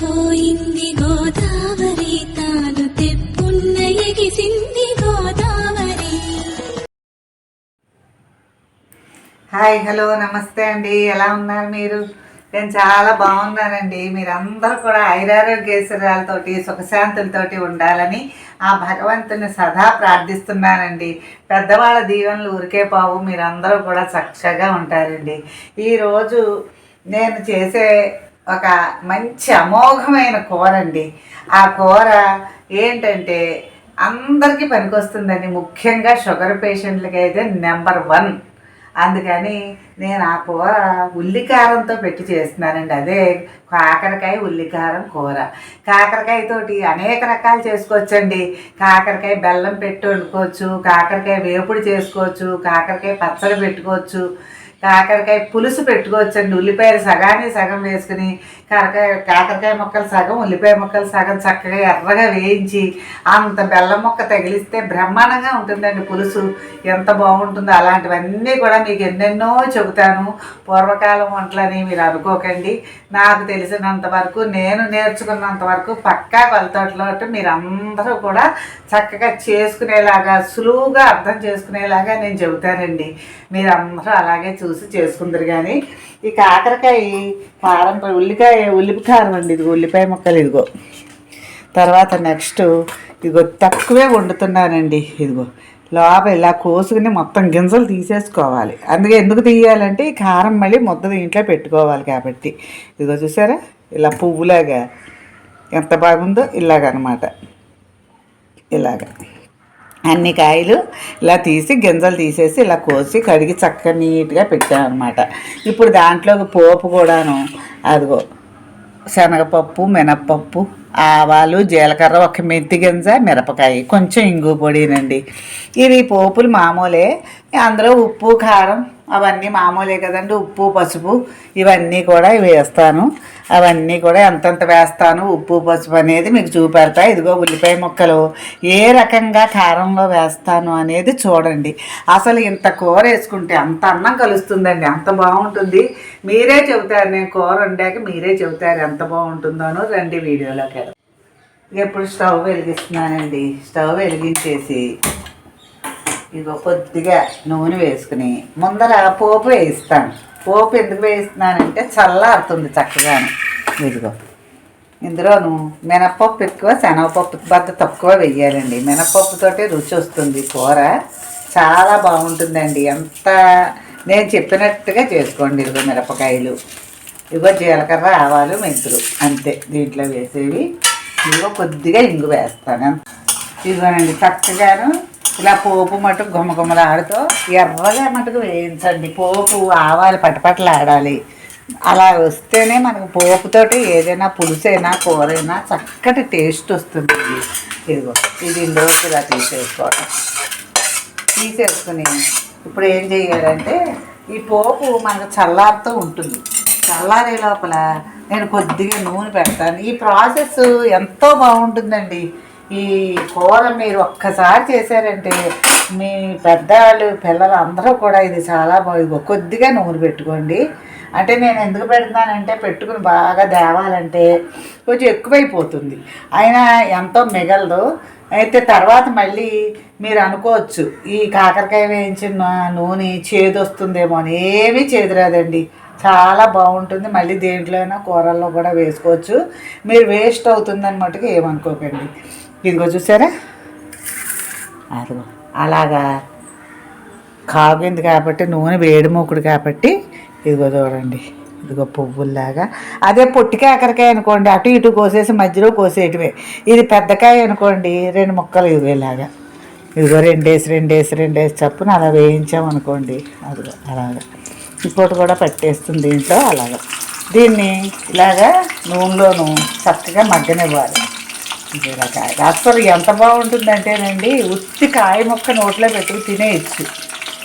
పోయింది గోదావరి తాను తెప్పున్న ఎగిసింది గోదావరి హాయ్ హలో నమస్తే అండి. ఎలా ఉన్నారు మీరు? నేను చాలా బాగున్నానండి. మీరందరూ కూడా ఐరారోగ్యేశ్వరాలతోటి సుఖశాంతులతోటి ఉండాలని ఆ భగవంతుని సదా ప్రార్థిస్తున్నానండి. పెద్దవాళ్ళ దీవెనలు ఊరికే పావు మీరందరూ కూడా చక్కగా ఉంటారండి. ఈరోజు నేను చేసే ఒక మంచి అమోఘమైన కూర అండి ఆ కూర ఏంటంటే అందరికీ పనికొస్తుందండి. ముఖ్యంగా షుగర్ పేషెంట్లకి అయితే నెంబర్ వన్. అందుకని నేను ఆ కూర ఉల్లికారంతో పెట్టి చేస్తున్నానండి. అదే కాకరకాయ ఉల్లికారం కూర. కాకరకాయతోటి అనేక రకాలు చేసుకోవచ్చండి. కాకరకాయ బెల్లం పెట్టి వండుకోవచ్చు కాకరకాయ వేపుడు చేసుకోవచ్చు కాకరకాయ పచ్చడి పెట్టుకోవచ్చు. కాకరకాయ పులుసు పెట్టుకోవచ్చండి. ఉల్లిపాయలు సగాన్ని సగం వేసుకుని కాకరకాయ కాకరకాయ ముక్కలు సగం ఉల్లిపాయ ముక్కలు సగం చక్కగా ఎర్రగా వేయించి అంత బెల్లం ముక్క తగిలిస్తే బ్రహ్మాండంగా ఉంటుందండి పులుసు. ఎంత బాగుంటుందో అలాంటివన్నీ కూడా మీకు ఎన్నెన్నో చెబుతాను. పూర్వకాలం వంటలని మీరు అనుకోకండి. నాకు తెలిసినంత వరకు నేను నేర్చుకున్నంత వరకు పక్కా కొలతట్లో మీరు అందరూ కూడా చక్కగా చేసుకునేలాగా సులువుగా అర్థం చేసుకునేలాగా నేను చెబుతానండి. మీరందరూ అలాగే అలాగే చూసి చేసుకుందరు కానీ ఈ కాకరకాయ కారం ఉల్లికాయ ఉల్లిపి కారం అండి ఇదిగో ఉల్లిపాయ ముక్కలు ఇదిగో. తర్వాత నెక్స్ట్ ఇదిగో తక్కువే వండుతున్నానండి ఇదిగో. లోపల ఇలా కోసుకుని మొత్తం గింజలు తీసేసుకోవాలి. అందుకే ఎందుకు తీయాలంటే ఈ కారం మళ్ళీ ముద్ద దీంట్లో పెట్టుకోవాలి కాబట్టి. ఇదిగో చూసారా? ఇలా పువ్వులాగా ఎంత బాగుందో ఇలాగనమాట. ఇలాగ. అన్ని కాయలు ఇలా తీసి గింజలు తీసేసి ఇలా కోసి కడిగి చక్కగా నీట్గా పెట్టామన్నమాట ఇప్పుడు దాంట్లోకి పోపు కూడాను అదిగో శనగపప్పు మినప్పప్పు ఆవాలు జీలకర్ర ఒక మెంతి గింజ మిరపకాయ కొంచెం ఇంగు పొడినండి. ఇవి పోపులు మామూలే అందులో ఉప్పు కారం అవన్నీ మామూలే కదండి. ఉప్పు పసుపు ఇవన్నీ కూడా వేస్తాను. అవన్నీ కూడా ఎంతెంత వేస్తాను? ఉప్పు పసుపు అనేది మీకు చూపెడతా. ఇదిగో ఉల్లిపాయ ముక్కలు. ఏ రకంగా కారంలో వేస్తాను అనేది చూడండి. అసలు ఇంత కూర వేసుకుంటే అంత అన్నం కలుస్తుందండి. అంత బాగుంటుంది. మీరే చెబుతారు. నేను కూర వండాక మీరే చెబుతారు ఎంత బాగుంటుందోనో రండి వీడియోలోకి ఇప్పుడు స్టవ్ వెలిగిస్తున్నానండి. స్టవ్ వెలిగించేసి ఇదిగో కొద్దిగా నూనె వేసుకుని ముందర పోపు వేయిస్తాను. పోపు ఎందుకు వేయిస్తున్నానంటే చల్లారుతుంది చక్కగాను. ఇదిగో. ఇందులోను మినపప్పు ఎక్కువ శనగపప్పు బద్ద తక్కువ వెయ్యాలండి మినపప్పుతోటే రుచి వస్తుంది. కూర చాలా బాగుంటుందండి. ఎంత నేను చెప్పినట్టుగా చేసుకోండి ఇదిగో మిరపకాయలు. ఇదిగో జీలకర్ర ఆవాలు మెంతులు అంతే. దీంట్లో వేసేవి ఇదిగో కొద్దిగా ఇంగు వేస్తాను. ఇదిగోనండి చక్కగాను ఇలా పోపు మటుకు గుమ్మగుమ్మలు ఎర్రగా మటుకు వేయించండి. పోపు ఆవాలు పటపటలు ఆడాలి అలా వస్తేనే మనకు పోపుతోటి ఏదైనా పులుసైనా కూరైనా చక్కటి టేస్ట్ వస్తుంది. ఇదిగో ఇది ఇందులోకి ఇలా తీసేసుకోవడం తీసేసుకుని ఇప్పుడు ఏం చేయాలంటే ఈ పోపు మనకు చల్లారుతూ ఉంటుంది. చల్లారే లోపల నేను కొద్దిగా నూనె పెడతాను. ఈ ప్రాసెస్ ఎంతో బాగుంటుందండి. ఈ కూర మీరు ఒక్కసారి చేశారంటే మీ పెద్దవాళ్ళు పిల్లలు అందరూ కూడా ఇది చాలా బాగుంది కొద్దిగా నూనె పెట్టుకోండి. అంటే నేను ఎందుకు పెడుతున్నానంటే పెట్టుకుని బాగా దేవాలంటే కొంచెం ఎక్కువైపోతుంది. అయినా ఎంతో మిగలదు. అయితే తర్వాత మళ్ళీ మీరు అనుకోవచ్చు ఈ కాకరకాయ వేయించిన నూనె చేదు వస్తుందేమో అని. ఏమీ చేదు రాదండి. చాలా బాగుంటుంది. మళ్ళీ దేంట్లో అయినా కూరల్లో కూడా వేసుకోవచ్చు. మీరు వేస్ట్ అవుతుందని మటుకు ఏమనుకోకండి. ఇదిగో చూసారా? అదిగో అలాగా కాగింది కాబట్టి నూనె వేడి మూకుడు కాబట్టి ఇదిగో చూడండి. ఇదిగో పువ్వుల్లాగా. అదే పొట్టి కాకరకాయ అనుకోండి అటు ఇటు కోసేసి మధ్యలో కోసేటివే. ఇది పెద్దకాయ అనుకోండి రెండు ముక్కలు ఇదిగోలాగా. ఇదిగో రెండేసి రెండేసి రెండేసి చప్పున అలా వేయించామనుకోండి. అదిగో అలాగా. ఇంకోటి కూడా పట్టేస్తుంది దీంట్లో అలాగా. దీన్ని ఇలాగా నూనెలోను చక్కగా మగ్గనివ్వాలి. బీరకాయ అసలు ఎంత బాగుంటుందంటేనండి ఉత్తి కాయ ముక్క నోట్లో పెట్టుకు తినేయచ్చు.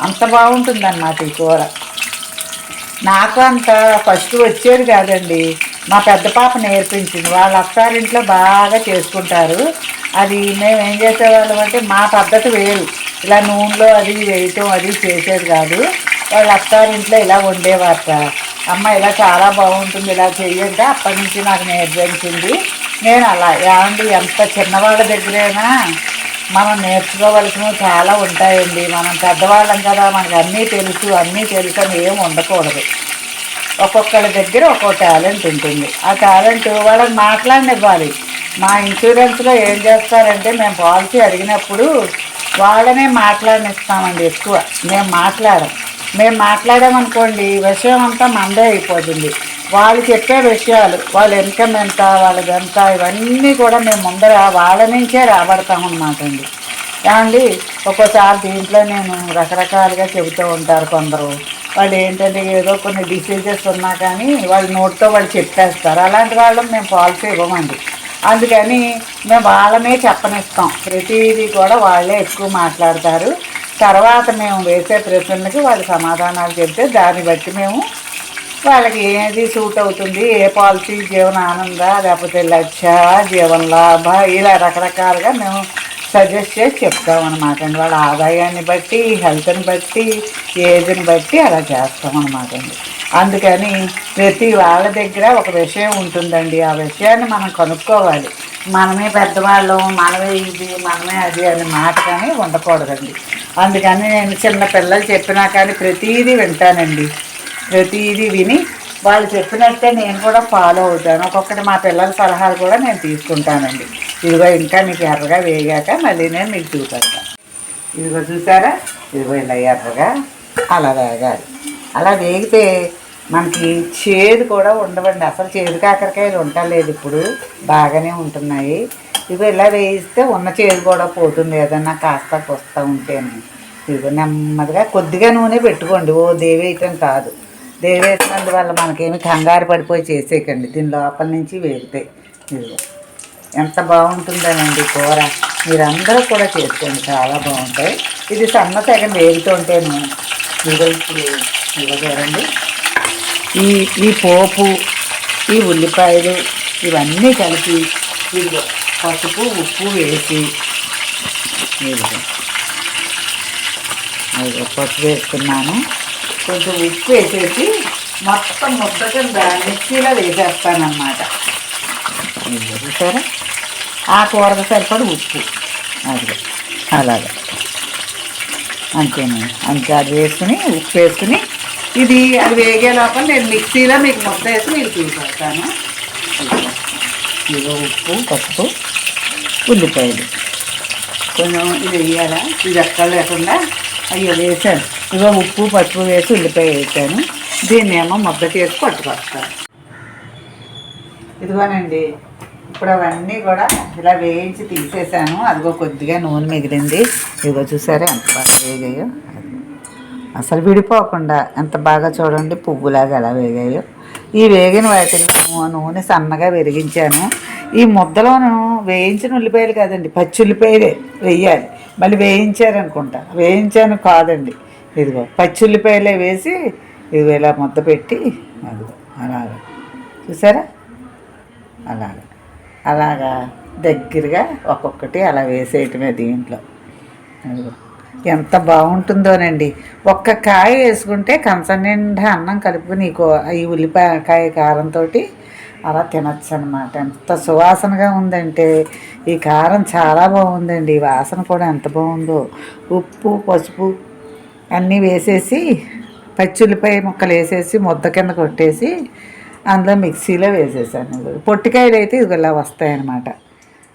అంత బాగుంటుందన్నమాట ఈ కూర. నాకు అంత ఫస్ట్ వచ్చేది కాదండి. మా పెద్ద పాప నేర్పించింది. వాళ్ళ అత్తారింట్లో బాగా చేసుకుంటారు. అది మేము ఏం చేసేవాళ్ళం అంటే మా పద్ధతి వేరు. ఇలా నూనెలో అది వేయటం అది చేసేది కాదు. వాళ్ళ అత్తారింట్లో ఇలా వండేవారట. అమ్మ ఇలా చాలా బాగుంటుంది ఇలా చేయంటే అప్పటి నుంచి నాకు నేర్పించింది. నేను అలా ఏమండి ఎంత చిన్నవాళ్ళ దగ్గరైనా మనం నేర్చుకోవలసినవి చాలా ఉంటాయండి. మనం పెద్దవాళ్ళం కదా మనకు అన్నీ తెలుసు అన్నీ తెలుసు అని ఏం ఉండకూడదు. ఒక్కొక్కరి దగ్గర ఒక్కో టాలెంట్ ఉంటుంది. ఆ టాలెంట్ వాళ్ళని మాట్లాడనివ్వాలి. మా ఇన్సూరెన్స్లో ఏం చేస్తారంటే మేము పాలసీ అడిగినప్పుడు వాళ్ళనే మాట్లాడినిస్తామండి ఎక్కువ. మేము మాట్లాడం మేము మాట్లాడామనుకోండి విషయం అంతా మందే అయిపోతుంది. వాళ్ళు చెప్పే విషయాలు వాళ్ళ ఇన్కమ్ ఎంత వాళ్ళది ఎంత ఇవన్నీ కూడా మేము ముందర వాళ్ళ నుంచే రాబడతాం అన్నమాట అండి. ఏమండి? ఒక్కోసారి దీంట్లో నేను రకరకాలుగా చెబుతూ ఉంటారు కొందరు. వాళ్ళు ఏంటంటే ఏదో కొన్ని డిసీజెస్ ఉన్నా కానీ వాళ్ళ నోట్తో వాళ్ళు చెప్పేస్తారు. అలాంటి వాళ్ళు మేము పాలసీ ఇవ్వమండి. అందుకని మేము వాళ్ళమే చెప్పనిస్తాం. ప్రతిదీ కూడా వాళ్ళే ఎక్కువ మాట్లాడతారు. తర్వాత మేము వేసే ప్రశ్నలకి వాళ్ళు సమాధానాలు చెప్తే దాన్ని బట్టి మేము వాళ్ళకి ఏది సూట్ అవుతుంది ఏ పాలసీ జీవన ఆనంద లేకపోతే లక్ష్య జీవన లాభ ఇలా రకరకాలుగా మేము సజెస్ట్ చేసి చెప్తాం అనమాట అండి. వాళ్ళ ఆదాయాన్ని బట్టి హెల్త్ని బట్టి ఏజ్ని బట్టి అలా చేస్తాం అనమాట అండి. అందుకని ప్రతి వాళ్ళ దగ్గర ఒక విషయం ఉంటుందండి. ఆ విషయాన్ని మనం కనుక్కోవాలి. మనమే పెద్దవాళ్ళం మనమే ఇది మనమే అది అనే మాట కానీ ఉండకూడదండి. అందుకని నేను చిన్న పిల్లలు చెప్పినా కానీ ప్రతీదీ వింటానండి. ప్రతీదీ విని వాళ్ళు చెప్పినట్టే నేను కూడా ఫాలో అవుతాను. ఒక్కొక్కటి మా పిల్లల సలహాలు కూడా నేను తీసుకుంటానండి. ఇదిగో ఇంకా మీకు ఎర్రగా వేగాక మళ్ళీ నేను మీకు చూపెడతాను. ఇదిగో చూసారా? ఇదిగో ఇలా ఎర్రగా అలా వేగాలి. అలా వేగితే మనకి చేదు కూడా ఉండవండి. అసలు చేదు కాకరకాయలు ఉండలేదు ఇప్పుడు. బాగానే ఉంటున్నాయి. ఇవి ఇలా వేయిస్తే ఉన్న చేదు కూడా పోతుంది ఏదన్నా కాస్త కొస్తా ఉంటేను ఇదిగో నెమ్మదిగా కొద్దిగా నూనె పెట్టుకోండి. ఓ దేవేయటం కాదు. దేవేసినందువల్ల మనకేమి కంగారు పడిపోయి చేసేయకండి. దీని లోపల నుంచి వేగుతాయి ఇదిగో. ఎంత బాగుంటుందనండి కూర. మీరందరూ కూడా చేసుకోండి. చాలా బాగుంటాయి. ఇది సన్న సగం వేగుతుంటేను ఇదిగో ఇప్పుడు ఇదిగో చూడండి. ఈ ఈ పోపు ఈ ఉల్లిపాయలు ఇవన్నీ కలిపి ఇదిగో పసుపు ఉప్పు వేసి పసుపు వేసుకున్నాను కొంచెం ఉప్పు వేసేసి మొత్తం ముద్ద కింద మిక్సీలో వేసేస్తానమాట చూసారా ఆ కూరకు సరిపడి ఉప్పు అది అలాగే అంతేనండి అంతే అది వేసుకుని ఉప్పు వేసుకుని ఇది అది వేగే లోపల నేను మిక్సీలో మీకు ముద్ద వేసి మీకు తీసుకొస్తాను ఇదిగో ఉప్పు పసుపు ఉల్లిపాయలు. కొంచెం ఇది వేయాలా? ఇది ఎక్కడ లేకుండా అయ్యో వేసాను ఇదిగో ఉప్పు పసుపు వేసి ఉల్లిపాయ వేసాను దీన్ని ఏమో మద్దతు వేసి పట్టుకొస్తాను. ఇదిగోనండి ఇప్పుడు అవన్నీ కూడా ఇలా వేయించి తీసేసాను. అదిగో కొద్దిగా నూనె మిగిలింది. ఇదిగో చూసారా ఎంత బాగా వేగాయో? అసలు విడిపోకుండా ఎంత బాగా చూడండి పువ్వులాగా ఎలా వేగాయో. ఈ వేగిన వాటిల్లో నూనె సన్నగా వెలిగించాను ఈ ముద్దలోను వేయించిన ఉల్లిపాయలు కాదండి పచ్చి ఉల్లిపాయలే వేయాలి. మళ్ళీ వేయించారనుకుంటా వేయించాను కాదండి. ఇదిగో పచ్చి ఉల్లిపాయలే వేసి ఇదిగో ఇలా ముద్ద పెట్టి అదిగో అలాగా. చూసారా? అలాగా. అలాగా దగ్గరగా ఒక్కొక్కటి అలా వేసేయటమే దీంట్లో. అదిగో ఎంత బాగుంటుందోనండి. ఒక్క కాయ వేసుకుంటే కంచ నిండా అన్నం కలుపుకుని ఈ ఉల్లిపాయ కాయ కారంతో అలా తినచ్చు అనమాట ఎంత సువాసనగా ఉందంటే ఈ కారం చాలా బాగుందండి. ఈ వాసన కూడా ఎంత బాగుందో. ఉప్పు పసుపు అన్నీ వేసేసి పచ్చి ఉల్లిపాయ ముక్కలు వేసేసి ముద్ద కింద కొట్టేసి అందులో మిక్సీలో వేసేసాను. పొట్టికాయలు అయితే ఇది ఇలా వస్తాయన్నమాట.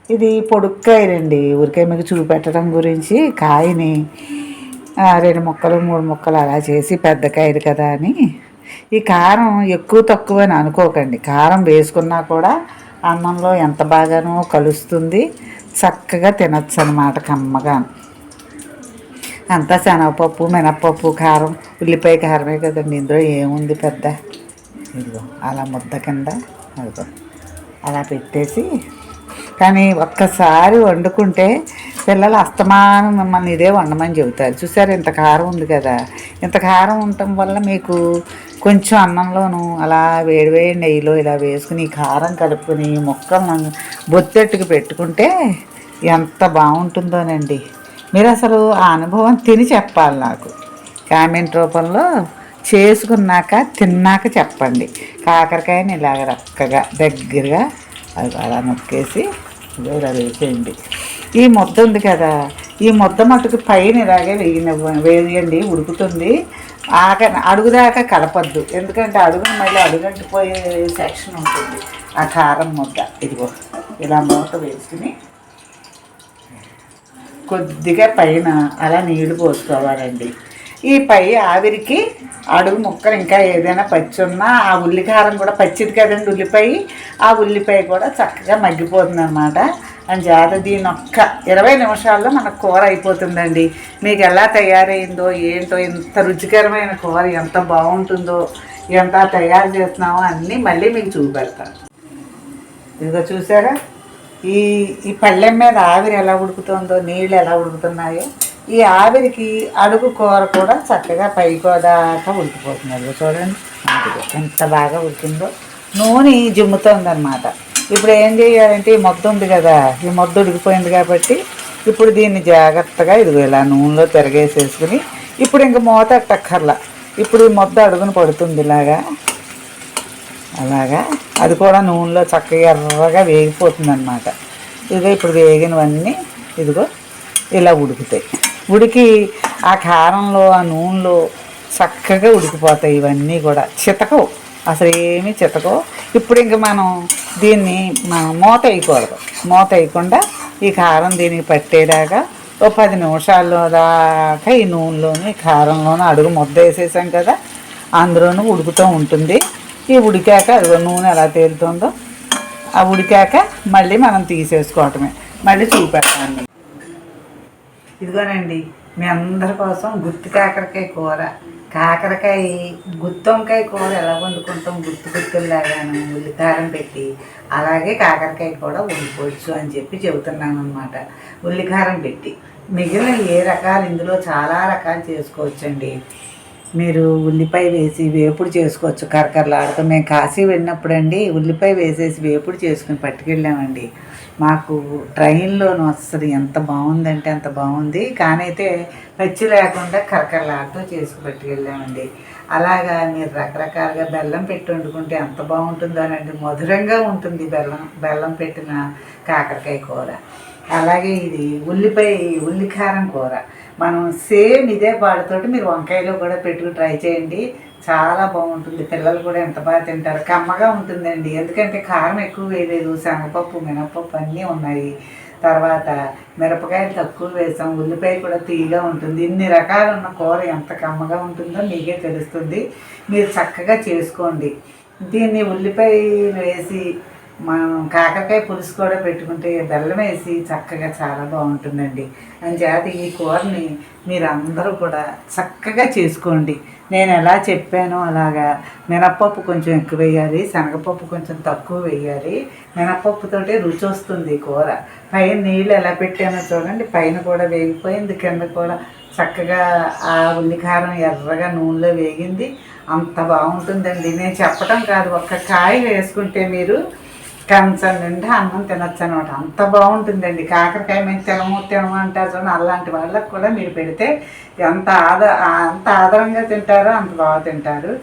ఇది పొడుక్కాయలండి. ఊరికే మీకు చూపెట్టడం గురించి కాయని ఆ, రెండు ముక్కలు మూడు ముక్కలు అలా చేసి పెద్ద కాయలు కదా అని ఈ కారం ఎక్కువ తక్కువ అని అనుకోకండి. కారం వేసుకున్నా కూడా అన్నంలో ఎంత బాగానో కలుస్తుంది. చక్కగా తినచ్చు అనమాట కమ్మగా. అంతా శనగపప్పు మినప్పప్పు కారం ఉల్లిపాయ కారమే కదండి. ఇందులో ఏముంది పెద్ద? ఇదిగో అలా ముద్ద కింద అదిగో అలా పెట్టేసి కానీ ఒక్కసారి వండుకుంటే పిల్లలు అస్తమానం మిమ్మల్ని ఇదే వండమని చెబుతారు. చూసారు ఇంత కారం ఉంది కదా? ఇంత కారం ఉండటం వల్ల మీకు కొంచెం అన్నంలోను అలా వేడివేడి నెయ్యిలో ఇలా వేసుకుని కారం కలుపుకొని ఈ ముక్కలను బొత్తెట్టుకు పెట్టుకుంటే ఎంత బాగుంటుందోనండి. మీరు అసలు ఆ అనుభవం తిని చెప్పాలి నాకు. కామెంట్ రూపంలో చేసుకున్నాక తిన్నాక చెప్పండి. కాకరకాయని ఇలాగ రక్కగా దగ్గరగా అది అలా నొక్కేసి ఇదో ఇలా వేసేయండి. ఈ ముద్ద ఉంది కదా. ఈ ముద్ద మట్టుకు పైన ఇలాగే వేగిన వేయండి ఉడుకుతుంది. ఆక అడుగుదాకా కలపద్దు. ఎందుకంటే అడుగున మళ్ళీ అడుగంటిపోయే సెక్షన్ ఉంటుంది. ఆ కారం ముద్ద. ఇదిగో ఇలా మూత వేసుకుని కొద్దిగా పైన అలా నీళ్ళు పోసుకోవాలండి. ఈ పై ఆవిరికి అడుగు ముక్కలు ఇంకా ఏదైనా పచ్చి ఉన్నా ఆ ఉల్లికారం కూడా పచ్చిది కదండి ఉల్లిపాయ. ఆ ఉల్లిపాయ కూడా చక్కగా మగ్గిపోతుంది అనమాట అని చేత దీని ఒక్క ఇరవై నిమిషాల్లో మనకు కూర అయిపోతుందండి. మీకు ఎలా తయారైందో ఏంటో ఇంత రుచికరమైన కూర ఎంత బాగుంటుందో ఎంత తయారు చేస్తున్నామో అన్నీ మళ్ళీ మీకు చూపెడతాను. ఇదిగో చూసారా? ఈ ఈ పళ్ళెం మీద ఆవిరి ఎలా ఉడుకుతుందో నీళ్ళు ఎలా ఉడుకుతున్నాయో ఈ ఆవిరికి అడుగు కూర కూడా చక్కగా పైకోదాకా ఉడికిపోతుంది. అదిగో చూడండి ఎంత బాగా ఉడికిందో. నూనె జిమ్ముతుందన్నమాట ఇప్పుడు ఏం చేయాలంటే ఈ మొద్దు ఉంది కదా ఈ మొద్దు ఉడికిపోయింది కాబట్టి ఇప్పుడు దీన్ని జాగ్రత్తగా ఇదిగో ఇలా నూనెలో తిరగేసేసుకుని ఇప్పుడు ఇంక మూత అట్టక్కర్లా ఇప్పుడు ఈ మొద్దు అడుగున పడుతుంది ఇలాగా. అలాగా. అది కూడా నూనెలో చక్కగా ఎర్రగా వేగిపోతుంది అనమాట ఇదిగో ఇప్పుడు వేగినవన్నీ ఇదిగో ఇలా ఉడుకుతాయి. ఉడికి ఆ కారంలో ఆ నూనెలో చక్కగా ఉడికిపోతాయి ఇవన్నీ కూడా. చితకవు. అసలు ఏమీ చితకవు ఇప్పుడు ఇంక మనం దీన్ని మనం మూత వేయకూడదు. మూత వేయకుండా ఈ కారం దీనికి పట్టేదాకా ఓ పది నిమిషాల్లో దాకా ఈ నూనెలోని కారంలోనూ అడుగు ముద్ద వేసేసాం కదా అందులోనూ ఉడుకుతూ ఉంటుంది. ఈ ఉడికాక అదిగో నూనె ఎలా తేలుతుందో ఆ ఉడికాక మళ్ళీ మనం తీసేసుకోవటమే. మళ్ళీ చూపెట్టండి ఇదిగోనండి మీ అందరి కోసం గుత్తి కాకరకాయ కూర. కాకరకాయ గుత్తి వంకాయ కూర ఎలా వండుకుంటాం గుత్తి గుత్తుల్లాగాను ఉల్లికారం పెట్టి అలాగే కాకరకాయ కూడా వండుకోవచ్చు అని చెప్పి చెబుతున్నాను అనమాట ఉల్లికారం పెట్టి. మిగిలిన ఏ రకాలు ఇందులో చాలా రకాలు చేసుకోవచ్చండి. మీరు ఉల్లిపాయ వేసి వేపుడు చేసుకోవచ్చు. కరకరలాడుతూ. మేము కాశీ వెళ్ళినప్పుడు అండి ఉల్లిపాయ వేసేసి వేపుడు చేసుకుని పట్టుకెళ్ళామండి. మాకు ట్రైన్లోనూ అస్సలు ఎంత బాగుందంటే అంత బాగుంది. కానీ అయితే పచ్చి లేకుండా కరకరలాటో చేసుకు పట్టుకెళ్ళామండి. అలాగా మీరు రకరకాలుగా బెల్లం పెట్టి వండుకుంటే ఎంత బాగుంటుందోనండి మధురంగా ఉంటుంది బెల్లం బెల్లం పెట్టిన కాకరకాయ కూర. అలాగే ఇది ఉల్లిపాయ ఉల్లికారం కూర. మనం సేమ్ ఇదే పాడుతోటి మీరు వంకాయలో కూడా పెట్టుకుని ట్రై చేయండి. చాలా బాగుంటుంది. పిల్లలు కూడా ఎంత బాగా తింటారు. కమ్మగా ఉంటుందండి. ఎందుకంటే కారం ఎక్కువ వేయలేదు. శనగపప్పు మినపప్పు అన్నీ ఉన్నాయి. తర్వాత మిరపకాయలు తక్కువ వేసాం. ఉల్లిపాయ కూడా తీయగా ఉంటుంది. ఇన్ని రకాలు ఉన్న కూర ఎంత కమ్మగా ఉంటుందో మీకే తెలుస్తుంది. మీరు చక్కగా చేసుకోండి. దీన్ని ఉల్లిపాయ వేసి మనం కాకరకాయ పులుసు కూడా పెట్టుకుంటే బెల్లం వేసి చక్కగా చాలా బాగుంటుందండి. అని చేత ఈ కూరని మీరు అందరూ కూడా చక్కగా చేసుకోండి. నేను ఎలా చెప్పానో అలాగా. మినప్పప్పు కొంచెం ఎక్కువ వేయాలి శనగపప్పు కొంచెం తక్కువ వేయాలి. మినప్పప్పుతోటే రుచి వస్తుంది ఈ కూర. పైన నీళ్ళు ఎలా పెట్టానో చూడండి పైన కూడా వేగిపోయింది కింద కూడా చక్కగా ఆ ఉల్లికారం ఎర్రగా నూనెలో వేగింది. అంత బాగుంటుందండి. నేను చెప్పటం కాదు ఒక్క కాయ వేసుకుంటే మీరు కంచం నిండా అన్నం తినొచ్చు అనమాట అంత బాగుంటుందండి. కాకరకాయ మేము తినము తినము అంటారు చూడండి అలాంటి వాళ్ళకి కూడా మీరు పెడితే ఎంత ఆద అంత ఆదరంగా తింటారో అంత బాగా తింటారు.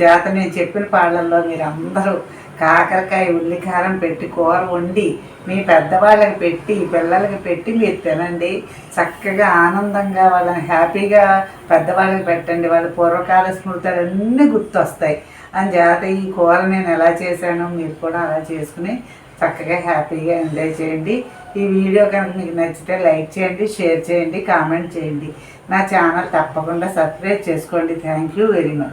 చేత నేను చెప్పిన పాళ్ళల్లో మీరు అందరూ కాకరకాయ ఉల్లికారం పెట్టి కూర వండి మీ పెద్దవాళ్ళకి పెట్టి పిల్లలకి పెట్టి మీరు తినండి. చక్కగా ఆనందంగా వాళ్ళని హ్యాపీగా పెద్దవాళ్ళకి పెట్టండి. వాళ్ళ పూర్వకాల స్మృతులు అన్నీ గుర్తొస్తాయి. అని జాగ్రత్త ఈ కూర నేను ఎలా చేశానో మీరు కూడా అలా చేసుకుని చక్కగా హ్యాపీగా ఎంజాయ్ చేయండి. ఈ వీడియో కనుక మీకు నచ్చితే లైక్ చేయండి షేర్ చేయండి కామెంట్ చేయండి. నా ఛానల్ తప్పకుండా సబ్స్క్రైబ్ చేసుకోండి. Thank you very much.